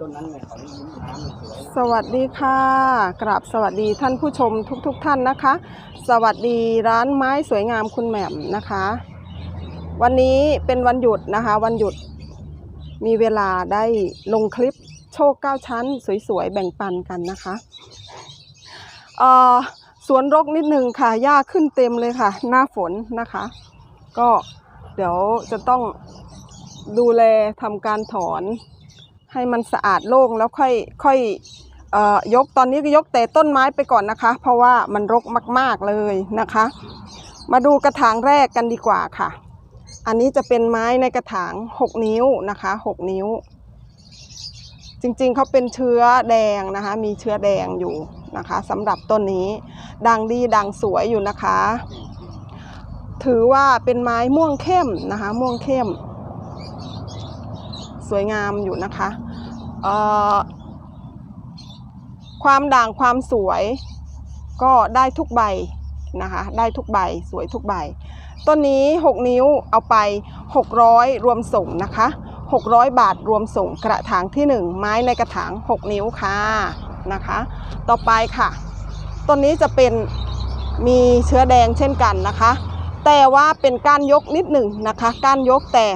ต้นนั้นไงเขายิ้มน้ำมันสวยสวัสดีค่ะกราบสวัสดีท่านผู้ชมทุกๆทท่านนะคะ สวัสดีร้านไม้สวยงามคุณแหม่มนะคะ วันนี้เป็นวันหยุดนะคะ วันหยุดมีเวลาได้ลงคลิปโชคเก้าชั้น สวยๆ แบ่งปันกันนะคะเอ่อสวนรกนิดนึงค่ะหญ้าขึ้นเต็มเลยค่ะ หน้าฝนนะคะ ก็เดี๋ยวจะต้องดูแลทำการถอน ให้มันสะอาดโล่งแล้วค่อยค่อยออยกตอนนี้ก็ยกแต่ต้นไม้ไปก่อนนะคะ เพราะว่ามันรกมากๆเลยนะคะ มาดูกระถางแรกกันดีกว่าค่ะ อันนี้จะเป็นไม้ในกระถาง 6 นิ้วนะคะ 6 นิ้ว จริงๆเขาเป็นเชื้อแดงนะคะ มีเชื้อแดงอยู่นะคะสำหรับต้นนี้ดังดีดังสวยอยู่นะคะ ถือว่าเป็นไม้ม่วงเข้มนะคะ ม่วงเข้ม สวยงามอยู่นะคะความด่างความสวยก็ได้ทุกใบนะคะได้ทุกใบสวยทุกใบ ต้นนี้ 6 นิ้วเอาไป 600 รวมส่งนะคะ 600 บาทรวมส่งกระถางที่ 1 ไม้ในกระถาง 6 นิ้วค่ะนะคะ ต่อไปค่ะ ต้นนี้จะเป็นมีเชื้อแดงเช่นกันนะคะ แต่ว่าเป็นก้านยกนิดหนึ่งนะคะ ก้านยกแต่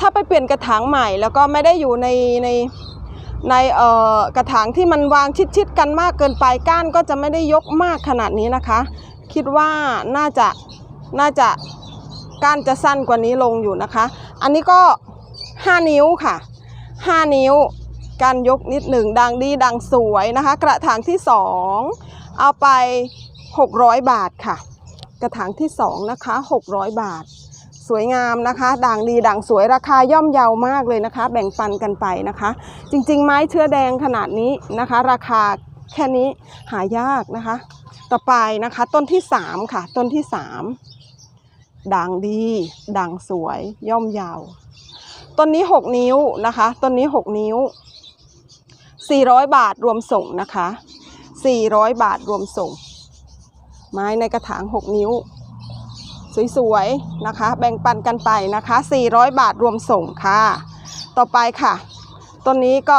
ถ้าไปเปลี่ยนกระถางใหม่ แล้วก็ไม่ได้อยู่ในในในเอ่อกระถางที่มันวางชิดๆกันมากเกินไปก้านก็จะไม่ได้ยกมากขนาดนี้นะคะ คิดว่าน่าจะน่าจะก้านจะสั้นกว่านี้ลงอยู่นะคะ อันนี้ก็ 5 นิ้วค่ะ 5 นิ้วการยกนิดหนึ่งดังดีดังสวยนะคะ กระถางที่ 2 เอาไป 600 บาทค่ะ กระถางที่ 2 นะคะ 600 บาท สวยงามนะคะ ด่างดีด่างสวยราคาย่อมเยาวมากเลยนะคะ แบ่งปันกันไปนะคะ จริง ๆ ไม้เชื้อแดงขนาดนี้นะคะ ราคาแค่นี้หายากนะคะ ต่อไปนะคะต้นที่ 3 ค่ะ ต้นที่ 3 ด่างดีด่างสวยย่อมเยาวต้นนี้ 6 นิ้วนะคะต้นนี้ 6 นิ้ว 400 บาทรวมส่งนะคะ 400 บาทรวมส่ง ไม้ในกระถาง 6 นิ้ว สวยๆนะคะ แบ่งปันกันไปนะคะ 400 บาทรวมส่งค่ะ ต่อไปค่ะ ต้นนี้ก็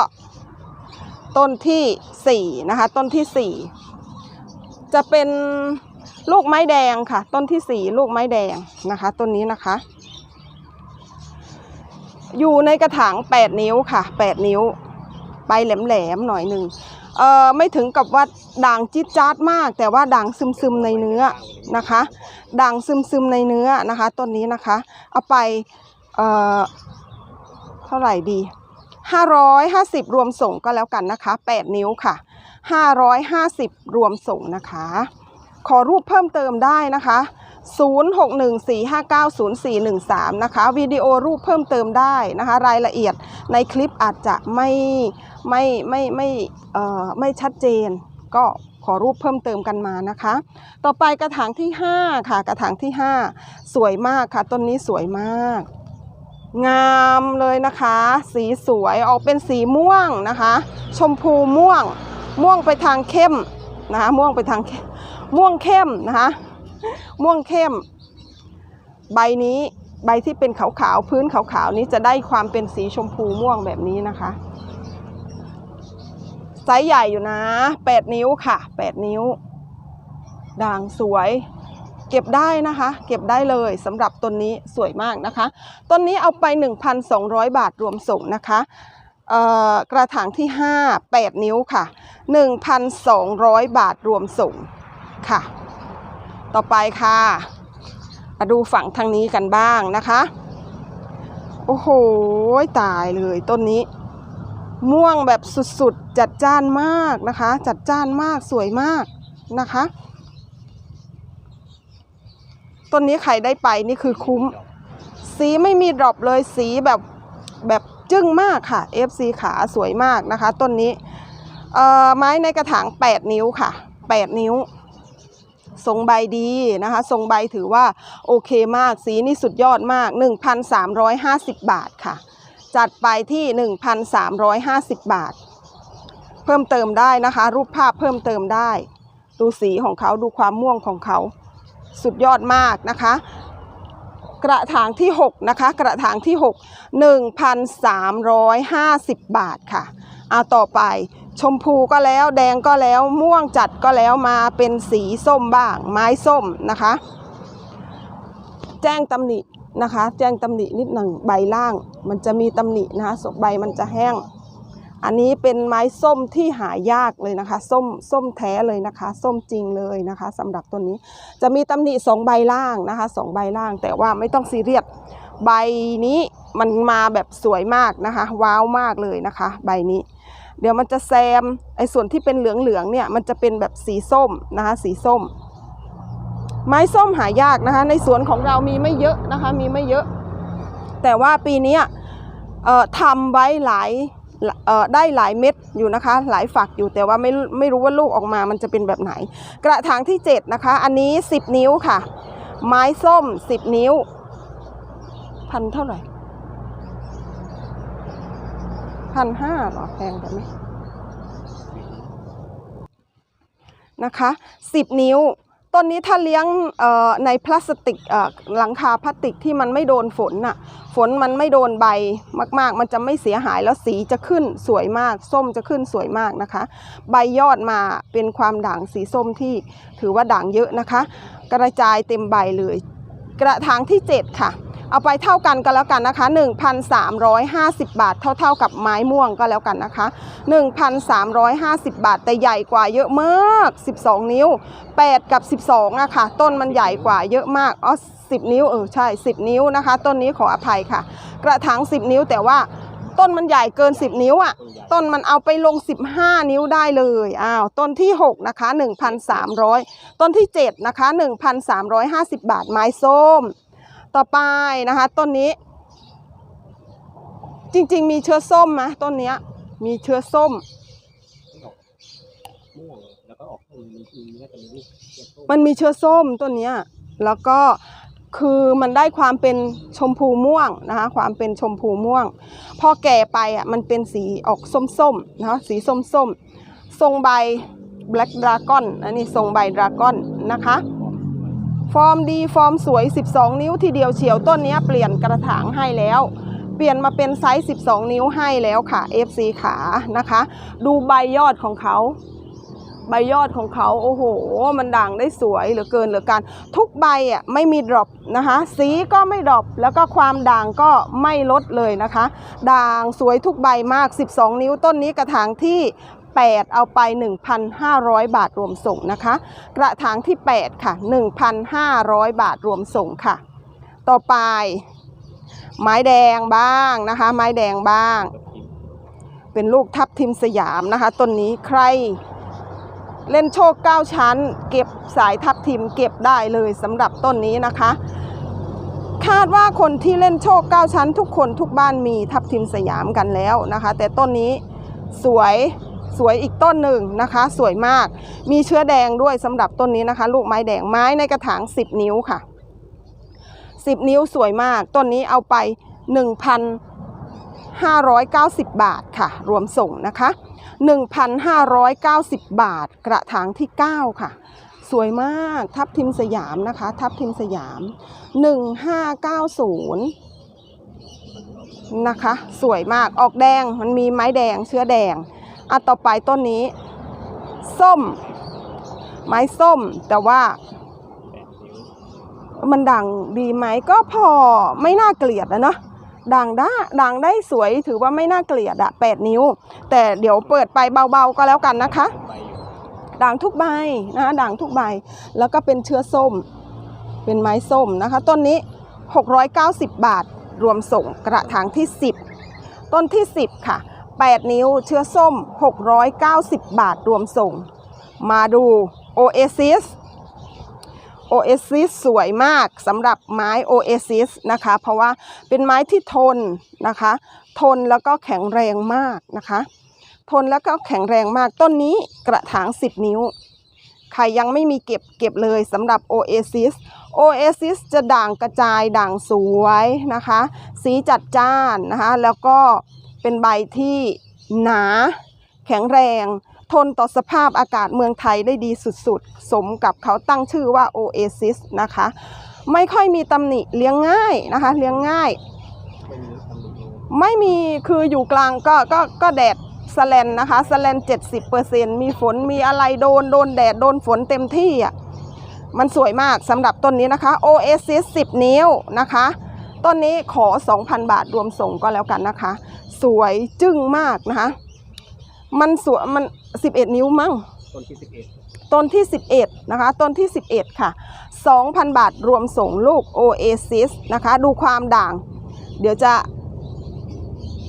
ต้นที่4นะคะ ต้นที่ 4 จะเป็นลูกไม้แดงค่ะ ต้นที่ 4 ลูกไม้แดงนะคะต้นนี้นะคะ อยู่ในกระถาง 8 นิ้วค่ะ 8 นิ้ว ไปแหลมๆหน่อยหนึ่ง เอ่อไม่ถึงกับว่าด่างจิ๊ดจ๊าดมาก แต่ว่าด่างซึมๆในเนื้อนะคะ ด่างซึมๆในเนื้อนะคะต้นนี้นะคะ เอาไปเอ่อเท่าไหร่ดี550 รวมส่งก็แล้วกันนะคะ 8 นิ้วค่ะ 550 รวมส่งนะคะ ขอรูปเพิ่มเติมได้นะคะ 0614590413 นะคะวิดีโอรูปเพิ่มเติมได้นะคะ รายละเอียดในคลิปอาจจะไม่ไม่ไม่ไม่เอ่อไม่ชัดเจน ก็ขอรูปเพิ่มเติมกันมานะคะ ต่อไปกระถางที่ 5 ค่ะกระถางที่ 5 สวยมากค่ะต้นนี้สวยมาก งามเลยนะคะ สีสวยออกเป็นสีม่วงนะคะ ชมพูม่วงม่วงไปทางเข้มนะคะม่วงไปทางม่วงเข้มนะคะ ม่วงเข้ม ใบนี้ใบที่เป็นขาวๆพื้นขาวๆนี้จะได้ความเป็นสีชมพูม่วงแบบนี้นะคะไซส์ใหญ่อยู่นะ 8 นิ้วค่ะ 8 นิ้ว ด่างสวย เก็บได้นะคะ เก็บได้เลยสำหรับต้นนี้สวยมากนะคะ ต้นนี้เอาไป 1,200 บาทรวมส่งนะคะกระถางที่ 5 8 นิ้วค่ะ 1,200 บาทรวมส่งค่ะ ต่อไปค่ะ มาดูฝั่งทางนี้กันบ้างนะคะ โอ้โห ตายเลยต้นนี้ ม่วงแบบสุดๆ จัดจ้านมากนะคะ จัดจ้านมากสวยมากนะคะ ต้นนี้ใครได้ไปนี่คือคุ้ม สีไม่มีดรอปเลยสีแบบแบบจึ้งมากค่ะ FC ขาสวยมากนะคะ ต้นนี้ไม้ในกระถาง 8 นิ้วค่ะ 8 นิ้ว ทรงใบดีนะคะทรงใบถือว่าโอเคมากสีนี่สุดยอดมาก 1,350 บาทค่ะ จัดไปที่ 1,350 บาท เพิ่มเติมได้นะคะ รูปภาพเพิ่มเติมได้ ดูสีของเขาดูความม่วงของเขาสุดยอดมากนะคะ กระถางที่ 6 นะคะ กระถางที่ 6 1,350 บาทค่ะเอาต่อไป ชมพูก็แล้วแดงก็แล้วม่วงจัดก็แล้วมาเป็นสีส้มบ้าง ไม้ส้มนะคะ แจ้งตำหนินะคะ แจ้งตำหนินิดหนึ่งใบล่าง มันจะมีตำหนินะคะศใบมันจะแห้ง อันนี้เป็นไม้ส้มที่หายากเลยนะคะ ส้มส้มแท้เลยนะคะ ส้มจริงเลยนะคะสำหรับตัวนี้ จะมีตำหนิสองใบล่างนะคะสองใบล่าง แต่ว่าไม่ต้องซีเรียสใบนี้มันมาแบบสวยมากนะคะ ว้าวมากเลยนะคะ ใบนี้ เดี๋ยวมันจะแซมไอ้ส่วนที่เป็นเหลืองๆเนี่ยมันจะเป็นแบบสีส้มนะคะสีส้ม ไม้ส้มหายากนะคะ ในสวนของเรามีไม่เยอะนะคะมีไม่เยอะ แต่ว่าปีนี้ทำไว้หลายได้หลายเม็ดอยู่นะคะ หลายฝักอยู่แต่ว่าไม่ไม่รู้ว่าลูกออกมามันจะเป็นแบบไหน กระถางที่ 7 นะคะ อันนี้ 10 นิ้วค่ะ ไม้ส้ม 10 นิ้ว พันเท่าไหร่ พันห้าหรอแพงไปไหมนะคะ10นิ้ว ต้นนี้ถ้าเลี้ยงในพลาสติกหลังคาพลาสติกที่มันไม่โดนฝนน่ะฝนมันไม่โดนใบมาก ๆ มันจะไม่เสียหายแล้วสีจะขึ้นสวยมาก ส้มจะขึ้นสวยมากนะคะ ใบยอดมาเป็นความด่างสีส้มที่ถือว่าด่างเยอะนะคะ กระจายเต็มใบเลย กระถางที่ 7 ค่ะ เอาไปเท่ากันก็แล้วกันนะคะ 1,350 บาท เท่าๆกับไม้ม่วงก็แล้วกันนะคะ 1,350 บาท แต่ใหญ่กว่าเยอะมาก 12 นิ้ว 8 กับ 12อะค่ะ ต้นมันใหญ่กว่าเยอะมากอ๋อ10 นิ้วเออใช่ 10 นิ้วนะคะ ต้นนี้ขออภัยค่ะ กระถาง 10 นิ้วแต่ว่าต้นมันใหญ่เกิน 10 นิ้วอะต้นใหญ่ต้นมันเอาไปลง 15 นิ้วได้เลย อ้าว ต้นที่ 6 นะคะ 1,300 ต้นที่ 7 นะคะ 1,350 บาทไม้ส้ม ต่อไปนะคะต้นนี้ จริง ๆ มีเชื้อส้มไหมต้นเนี้ย มีเชื้อส้ม ม่วงแล้วก็ออกต้นมันคือน่าจะมีลูกเทียบต้นมันมีเชื้อส้มต้นเนี้ย แล้วก็คือมันได้ความเป็นชมพูม่วงนะคะ ความเป็นชมพูม่วง พอแก่ไปอะมันเป็นสีออกส้มๆนะคะสีส้มๆทรงใบ Black Dragon อันนี้ทรงใบดราก้อนนะคะ ฟอร์มดีฟอร์มสวย 12 นิ้วทีเดียวเฉียวต้นนี้เปลี่ยนกระถางให้แล้ว เปลี่ยนมาเป็นไซส์ 12 นิ้วให้แล้วค่ะ FC ขานะคะ ดูใบยอดของเขาใบยอดของเขาโอ้โห มันด่างได้สวยเหลือเกินเหลือกันทุกใบอะไม่มีดรอปนะคะ สีก็ไม่ดรอปแล้วก็ความด่างก็ไม่ลดเลยนะคะ ด่างสวยทุกใบมาก 12 นิ้วต้นนี้กระถางที่ 8 เอาไป 1,500 บาทรวมส่งนะคะ กระถางที่ 8 ค่ะ 1,500 บาทรวมส่งค่ะ ต่อไป ไม้แดงบ้างนะคะ ไม้แดงบ้าง เป็นลูกทับทิมสยามนะคะต้นนี้ใคร เล่นโชค 9 ชั้น เก็บสายทับทิมเก็บได้เลยสำหรับต้นนี้นะคะ คาดว่าคนที่เล่นโชค 9 ชั้น ทุกคนทุกบ้านมีทับทิมสยามกันแล้วนะคะ แต่ต้นนี้สวย สวยอีกต้นหนึ่งนะคะ สวยมาก มีเชื้อแดงด้วยสำหรับต้นนี้นะคะ ลูกไม้แดงไม้ในกระถาง 10 นิ้วค่ะ 10 นิ้วสวยมาก ต้นนี้เอาไป 1,590 บาทค่ะ รวมส่งนะคะ 1,590 บาท กระถางที่ 9 ค่ะสวยมากทับทิมสยามนะคะ ทับทิมสยาม 1590 นะคะ สวยมากออกแดงมันมีไม้แดงเชื้อแดง อะต่อไปต้นนี้ ส้ม ไม้ส้ม แต่ว่า มันดังดีไหมก็พอไม่น่าเกลียดนะเนาะดังได้ดังได้สวยถือว่าไม่น่าเกลียดอะแปดนิ้ว แต่เดี๋ยวเปิดไปเบาๆก็แล้วกันนะคะ ด่างทุกใบนะคะด่างทุกใบ แล้วก็เป็นเชื้อส้ม เป็นไม้ส้มนะคะ ต้นนี้ 690 บาท รวมส่งกระถางที่ 10 ต้นที่ 10 ค่ะ 8 นิ้วเชื้อส้ม 690 บาทรวมส่ง มาดู Oasis Oasis สวยมากสำหรับไม้ Oasis นะคะ เพราะว่าเป็นไม้ที่ทนนะคะ ทนแล้วก็แข็งแรงมากนะคะ ทนแล้วก็แข็งแรงมากต้นนี้กระถาง 10 นิ้ว ใครยังไม่มีเก็บเก็บเลยสำหรับ Oasis Oasis จะด่างกระจายด่างสวยนะคะ สีจัดจ้านนะคะ แล้วก็ เป็นใบที่หนา แข็งแรง ทนต่อสภาพอากาศเมืองไทยได้ดีสุดๆ สมกับเขาตั้งชื่อว่า Oasis นะคะ ไม่ค่อยมีตำหนิเลี้ยงง่ายนะคะ เลี้ยงง่าย ไม่มีคืออยู่กลางก็ก็ก็แดดสแลนนะคะสแลน70เปอร์เซ็นมีฝนมีอะไรโดนโดนแดดโดนฝนเต็มที่อะมันสวยมากสำหรับต้นนี้นะคะ Oasis 10 นิ้วนะคะ ต้นนี้ขอ 2,000 บาทรวมส่งก็แล้วกันนะคะ สวยจึ้งมากนะคะ มันสวยมัน 11 นิ้วมั้งต้นที่สิบเอ็ดต้นที่ 11 นะคะ ต้นที่ 11 ค่ะ 2,000 บาทรวมส่งลูก Oasis นะคะ ดูความด่าง เดี๋ยวจะ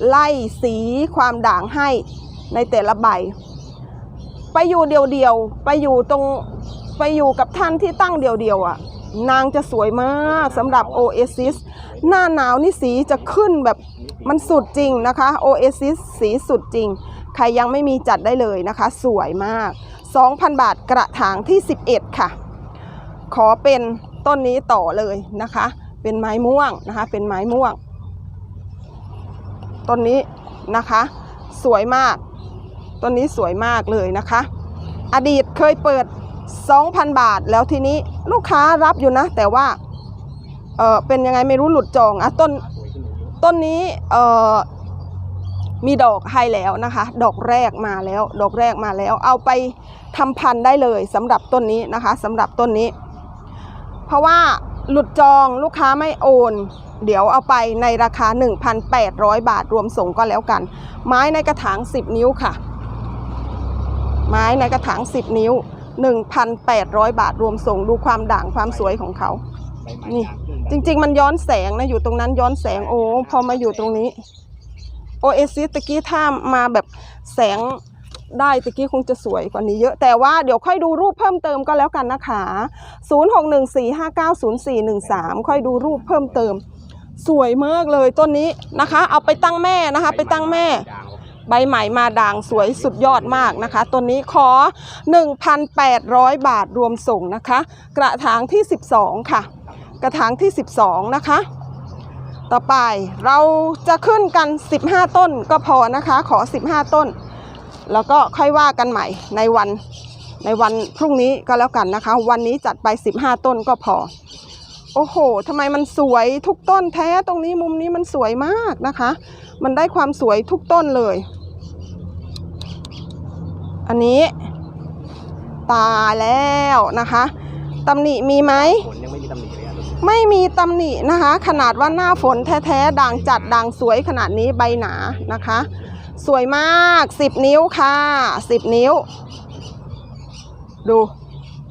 ไล่สีความด่างให้ในแต่ละใบ ไปอยู่เดียวๆ ไปอยู่ตรง ไปอยู่กับท่านที่ตั้งเดียวๆอะ นางจะสวยมากสำหรับ Oasis หน้าหนาวนี่สีจะขึ้นแบบมันสุดจริงนะคะ Oasis สีสุดจริง ใครยังไม่มีจัดได้เลยนะคะ สวยมาก 2,000 บาทกระถางที่ 11 ค่ะ ขอเป็นต้นนี้ต่อเลยนะคะ เป็นไม้ม่วงนะคะ เป็นไม้ม่วง ต้นนี้นะคะ สวยมาก ต้นนี้สวยมากเลยนะคะ อดีตเคยเปิด 2,000 บาท แล้วทีนี้ลูกค้ารับอยู่นะ แต่ว่าเออเป็นยังไงไม่รู้หลุดจองอะต้นต้นนี้เออมีดอกให้แล้วนะคะ ดอกแรกมาแล้ว ดอกแรกมาแล้ว เอาไปทำพันธุ์ได้เลยสำหรับต้นนี้นะคะสำหรับต้นนี้ เพราะว่าหลุดจองลูกค้าไม่โอน เดี๋ยวเอาไปในราคา 1,800 บาทรวมส่งก็แล้วกัน ไม้ในกระถาง 10 นิ้วค่ะ ไม้ในกระถาง 10 นิ้ว 1,800 บาทรวมส่งดูความด่างความสวยของเขา นี่ จริง ๆ มันย้อนแสงนะ อยู่ตรงนั้นย้อนแสงโอ้พอมาอยู่ตรงนี้โอเอซิสตะกี้ถ้ามาแบบแสงได้ตะกี้คงจะสวยกว่านี้เยอะ แต่ว่าเดี๋ยวค่อยดูรูปเพิ่มเติมก็แล้วกันนะคะ 0614590413 ค่อยดูรูปเพิ่มเติม สวยมากเลยต้นนี้นะคะ เอาไปตั้งแม่นะคะ ไปตั้งแม่ ใบใหม่มาด่างสวยสุดยอดมากนะคะต้นนี้ขอ 1,800 บาทรวมส่งนะคะ กระถางที่ 12 ค่ะ กระถางที่ 12 นะคะ ต่อไปเราจะขึ้นกัน 15 ต้นก็พอนะคะ ขอ 15 ต้น แล้วก็ค่อยว่ากันใหม่ในวันในวันพรุ่งนี้ก็แล้วกันนะคะ วันนี้จัดไป 15 ต้นก็พอ โอ้โหทำไมมันสวยทุกต้นแท้ตรงนี้มุมนี้มันสวยมากนะคะ มันได้ความสวยทุกต้นเลย อันนี้ตายแล้วนะคะตำหนิมีไหมผลยังไม่มีตำหนิเลยอะไม่มีตำหนินะคะ ขนาดว่าหน้าฝนแท้ๆด่างจัดด่างสวยขนาดนี้ใบหนานะคะ สวยมาก 10 นิ้วค่ะ 10 นิ้ว ดู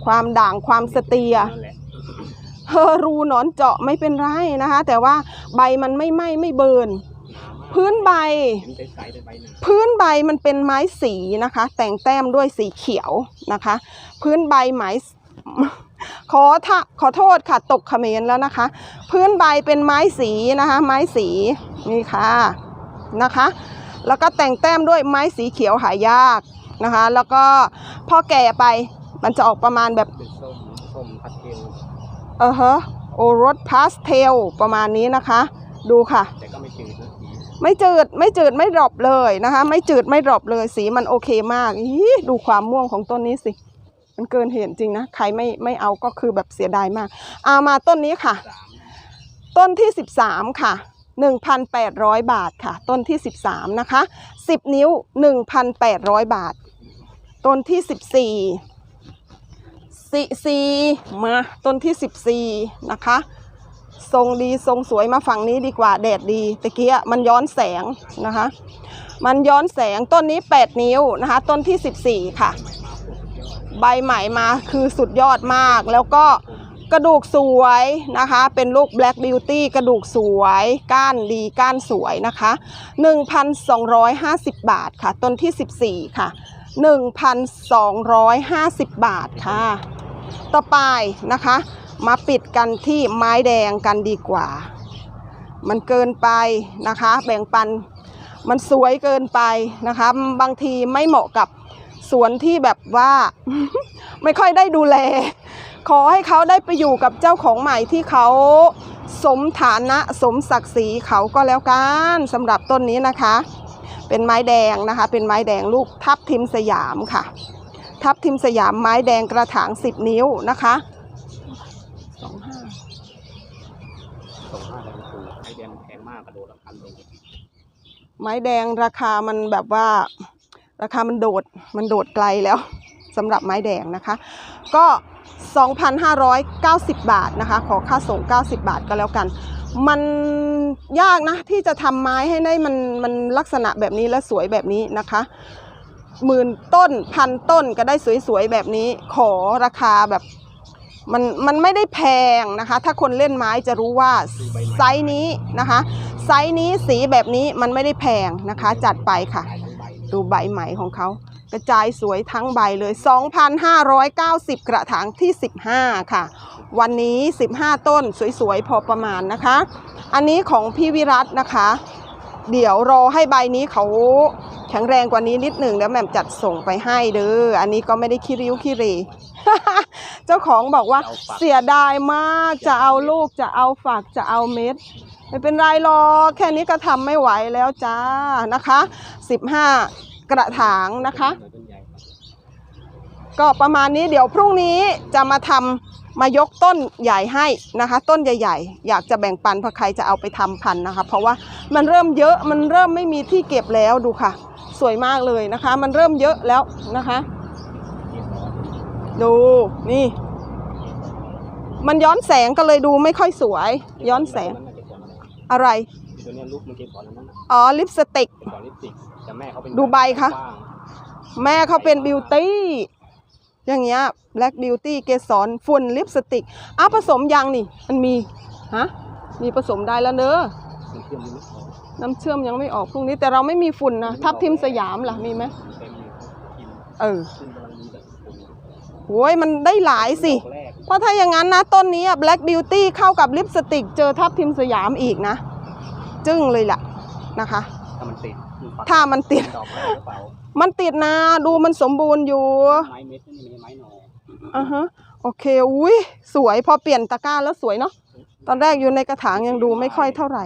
ความด่างความสเตียนั่นแหละเฮอรูหนอนเจาะไม่เป็นไรนะคะ แต่ว่าใบมันไม่ไหม้ไม่เบิร์น พื้นใบเห็นใสๆแต่ใบหนาพื้นใบมันเป็นไม้สีนะคะ แต่งแต้มด้วยสีเขียวนะคะ พื้นใบไม้ขอทะขอโทษค่ะตกเขมรแล้วนะคะ พื้นใบเป็นไม้สีนะคะ ไม้สีนี่ค่ะนะคะ แล้วก็แต่งแต้มด้วยไม้สีเขียวหายากนะคะ แล้วก็พอแก่ไปมันจะออกประมาณแบบเป็นส้มส้มพัดเทลเออฮะโอรสพาสเทลประมาณนี้นะคะ ดูค่ะแต่ก็ไม่จืดนะสี ไม่จืดไม่จืดไม่ดรอปเลยนะคะ ไม่จืดไม่ดรอปเลยสีมันโอเคมากอีดูความม่วงของต้นนี้สิ มันเกินเห็นจริงนะ ใครไม่ไม่เอาก็คือแบบเสียดายมากเอามาต้นนี้ค่ะ ต้นที่ 13 ค่ะ 1,800 บาทค่ะ ต้นที่ 13 นะคะ 10 นิ้ว 1,800 บาท ต้นที่ 14สี่สี่มาต้นที่ 14 นะคะ ทรงดีทรงสวยมาฝั่งนี้ดีกว่าแดดดีตะเกียมันย้อนแสงนะคะ มันย้อนแสงต้นนี้ 8 นิ้วนะคะ ต้นที่ 14 ค่ะใหม่มาโคตรสุดยอดใบใหม่มาคือสุดยอดมาก แล้วก็กระดูกสวยนะคะ เป็นลูก Black Beauty กระดูกสวย ก้านดีก้านสวยนะคะ 1,250 บาทค่ะ ต้นที่ 14 ค่ะ 1,250 บาทค่ะ ต่อไปนะคะ มาปิดกันที่ไม้แดงกันดีกว่า มันเกินไปนะคะ แบ่งปันมันสวยเกินไปนะคะ บางทีไม่เหมาะกับสวนที่แบบว่า ไม่ค่อยได้ดูแล ขอให้เขาได้ไปอยู่กับเจ้าของใหม่ที่เขาสมฐานะสมศักดิ์ศรีเขาก็แล้วกันสำหรับต้นนี้นะคะ เป็นไม้แดงนะคะ เป็นไม้แดงลูกทับทิมสยามค่ะ ทับทิมสยามไม้แดงกระถาง 10 นิ้วนะคะสองห้า ไม้แดงราคามันแบบว่า ราคามันโดดมันโดดไกลแล้วสำหรับไม้แดงนะคะ ก็ 2,590 บาทนะคะ ขอค่าส่ง 90 บาทก็แล้วกัน มันยากนะ ที่จะทำไม้ให้ได้มันมันลักษณะแบบนี้และสวยแบบนี้นะคะหมื่นต้นพันต้นก็ได้สวยๆแบบนี้ขอราคาแบบ มันมันไม่ได้แพงนะคะ ถ้าคนเล่นไม้จะรู้ว่าไซส์นี้นะคะ ไซส์นี้สีแบบนี้มันไม่ได้แพงนะคะ จัดไปค่ะ ดูใบไหมของเขากระจายสวยทั้งใบเลย 2,590 กระถางที่ 15 ค่ะ วันนี้ 15 ต้นสวยๆ พอประมาณนะคะ อันนี้ของพี่วิรัตนะคะ เดี๋ยวรอให้ใบนี้เขาแข็งแรงกว่านี้นิดหนึ่งแล้วแหม่มจัดส่งไปให้เด้อ อันนี้ก็ไม่ได้คิริ้วคิรี เจ้าของบอกว่าเสียดายมากจะเอาลูกจะเอาฝักจะเอาเม็ดไม่เป็นไรหรอกแค่นี้ก็ทำไม่ไหวแล้วจ้านะคะ15 กระถางนะคะเหมือนต้นใหญ่ครับก็ประมาณนี้เดี๋ยวพรุ่งนี้จะมาทำมายกต้นใหญ่ให้นะคะ ต้นใหญ่ๆ อยากจะแบ่งปันเพราะใครจะเอาไปทำพันธุ์นะคะ เพราะว่ามันเริ่มเยอะมันเริ่มไม่มีที่เก็บแล้วดูค่ะ สวยมากเลยนะคะ มันเริ่มเยอะแล้วนะคะเกสร ดู นี่ มันย้อนแสงก็เลยดูไม่ค่อยสวย ย้อนแสงนั่นน่ะเกสรอะไรอะไร ตัวเนี้ยลูกมันเกสรอันนั้นน่ะอ๋อ ลิปสติก เกสรลิปสติกแต่แม่เขาเป็นดูใบคะ กว้างแม่เขาเป็นบิวตี้ อย่างเงี้ยแบล็กบิวตี้เกสรฝุ่นลิปสติกอ้าวผสมยังนี่ มันมี ฮะ มีผสมได้แล้วเนอะมันเชื่อมยังไม่พอน้ำเชื่อมยังไม่ออกพรุ่งนี้แต่เราไม่มีฝุ่นนะ ทับทิมสยามล่ะ มีไหม เต็มเลยกินเออ ขึ้นกำลังมีแต่ฝุ่น โอ้ยมันได้หลายสิดอกแรกเพราะถ้าอย่างนั้นนะต้นนี้แบล็กบิวตี้เข้ากับลิปสติก เจอทับทิมสยามอีกนะ จึ้งเลยล่ะนะคะ ถ้ามันติดคือฝักถ้ามันติด ดอกแรกหรือเปล่ามันติดนะดูมันสมบูรณ์อยู่ไม้เม็ดนี่ไม่ใช่ไม้หน่ออ่าฮะโอเคอุ้ยสวยพอเปลี่ยนตะกร้าแล้วสวยเนาะตอนแรกอยู่ในกระถางยังดูไม่ค่อยเท่าไหร่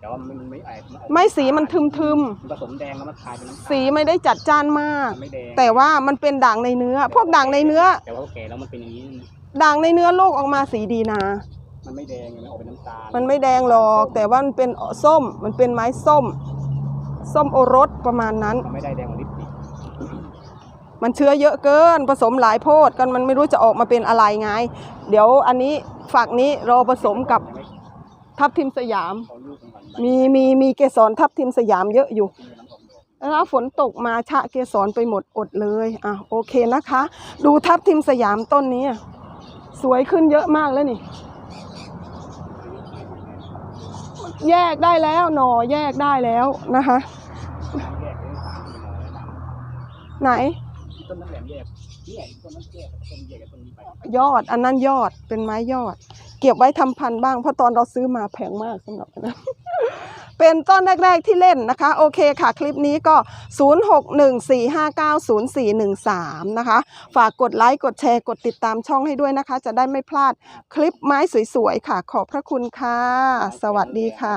แต่ว่ามันไม่ไอ้นออกไม่สีมันทึมทึมมันผสมแดงแล้วมันคลายเป็นน้ำๆตาลสีไม่ได้จัดจ้านมากมันไม่แดงแต่ว่ามันเป็นด่างในเนื้อ พวกด่างในเนื้อ แต่ว่าแก่แล้วมันเป็นอย่างนี้ด่างในเนื้อโลกออกมาสีดีนะ มันไม่แดงไงมันออกเป็นน้ำตาลมันไม่แดงหรอก แต่ว่ามันเป็นส้มมันเป็นไม้ส้ม ส้มโอรสประมาณนั้นมันไม่ได้แดงเหมือนลิปสติกมันเชื้อเยอะเกินผสมหลายโพดกันมันไม่รู้จะออกมาเป็นอะไรไง เดี๋ยวอันนี้ฝักนี้เราผสมกับยังไม่ทับทิมสยามเขาลูก มีมีมีเกสรทับทิมสยามเยอะอยู่แล้วฝนตกมาชะเกสรไปหมดอดเลยอะโอเคนะคะ ดูทับทิมสยามต้นนี้สวยขึ้นเยอะมากแล้วนี่ แยกได้แล้วหน่อแยกได้แล้วนะคะ ไหนต้นนั้นแหลมแยกนี่ยต้นนั้นแยกต้นแยกต้นนี้ไปยอด อันนั้นยอดเป็นไม้ยอด เก็บไว้ทำพันธุ์บ้างเพราะตอนเราซื้อมาแพงมากสำหรับนะ เป็นต้นแรก ๆ ที่เล่นนะคะ โอเคค่ะ คลิปนี้ก็ 0614590413 นะคะ ฝากกดไลค์กดแชร์กดติดตามช่องให้ด้วยนะคะ จะได้ไม่พลาดคลิปไม้สวย ๆ ค่ะ ขอบพระคุณค่ะ สวัสดีค่ะ